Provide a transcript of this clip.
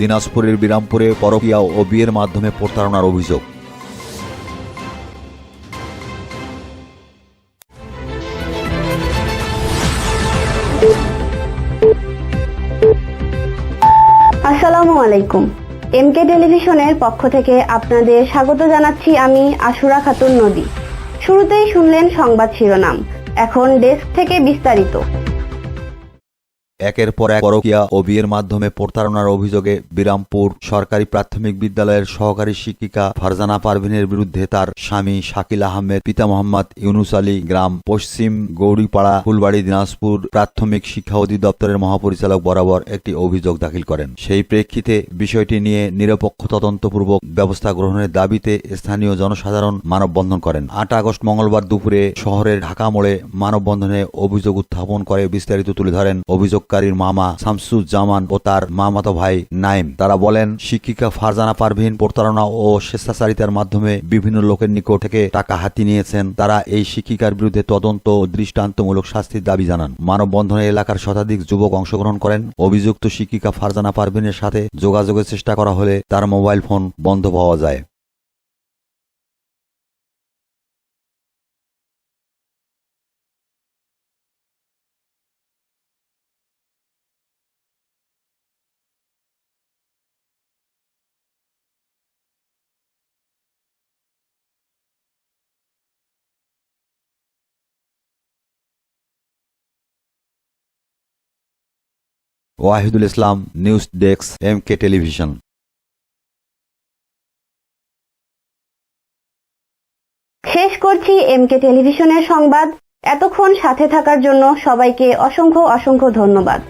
দিনাজপুরের বিরামপুরে পরকীয়া ও বিয়ের মাধ্যমে প্রতারণার অভিযোগ। আসসালামু আলাইকুম। এমকে টেলিভিশনের পক্ষ থেকে আপনাদের স্বাগত জানাচ্ছি আমি আশুরা খাতুন নদী। শুরুতেই শুনলেন সংবাদ শিরোনাম। এখন ডেস্ক থেকে বিস্তারিত। একের পর এক পরকীয়া ও বিয়ের মাধ্যমে প্রতারণার অভিযোগে বিরামপুর সরকারি প্রাথমিক বিদ্যালয়ের সহকারী শিক্ষিকা ফারজানা পারভিনের বিরুদ্ধে তার স্বামী শাকিল আহমেদ, পিতা মোহাম্মদ ইউনুস আলী গ্রাম, পশ্চিম গৌরীপাড়া ফুলবাড়ি, দিনাজপুর প্রাথমিক শিক্ষা অধিদপ্তরের মহাপরিচালক বরাবর একটি অভিযোগ দাখিল করেন। সেই প্রেক্ষিতে বিষয়টি নিয়ে নিরপেক্ষ তদন্তপূর্বক ব্যবস্থা গ্রহণের দাবিতে স্থানীয় জনসাধারণ মানববন্ধন করেন। আট আগস্ট মঙ্গলবার দুপুরে শহরের ঢাকা মোড়ে মানববন্ধনে অভিযোগ উত্থাপন করে বিস্তারিত তুলে ধরেন অভিযোগকারীর মামা শামসুজ্জামান ও তার মামাতো ভাই নাইম। তারা বলেন, শিক্ষিকা ফারজানা পারভিন প্রতারণা ও স্বেচ্ছাচারিতার মাধ্যমে বিভিন্ন লোকের নিকট থেকে টাকা হাতি নিয়েছেন। তারা এই শিক্ষিকার বিরুদ্ধে তদন্ত ও দৃষ্টান্তমূলক শাস্তির দাবি জানান। মানববন্ধনে এলাকার শতাধিক যুবক অংশগ্রহণ করেন। অভিযুক্ত শিক্ষিকা ফারজানা পারভিনের সাথে যোগাযোগের চেষ্টা করা হলে তার মোবাইল ফোন বন্ধ পাওয়া যায়। Wahidul Islam, news desk, M K television. শেষ করছি এম কে টেলিভিশনের সংবাদ। এতক্ষণ সাথে থাকার জন্য সবাইকে অসংখ্য অসংখ্য ধন্যবাদ।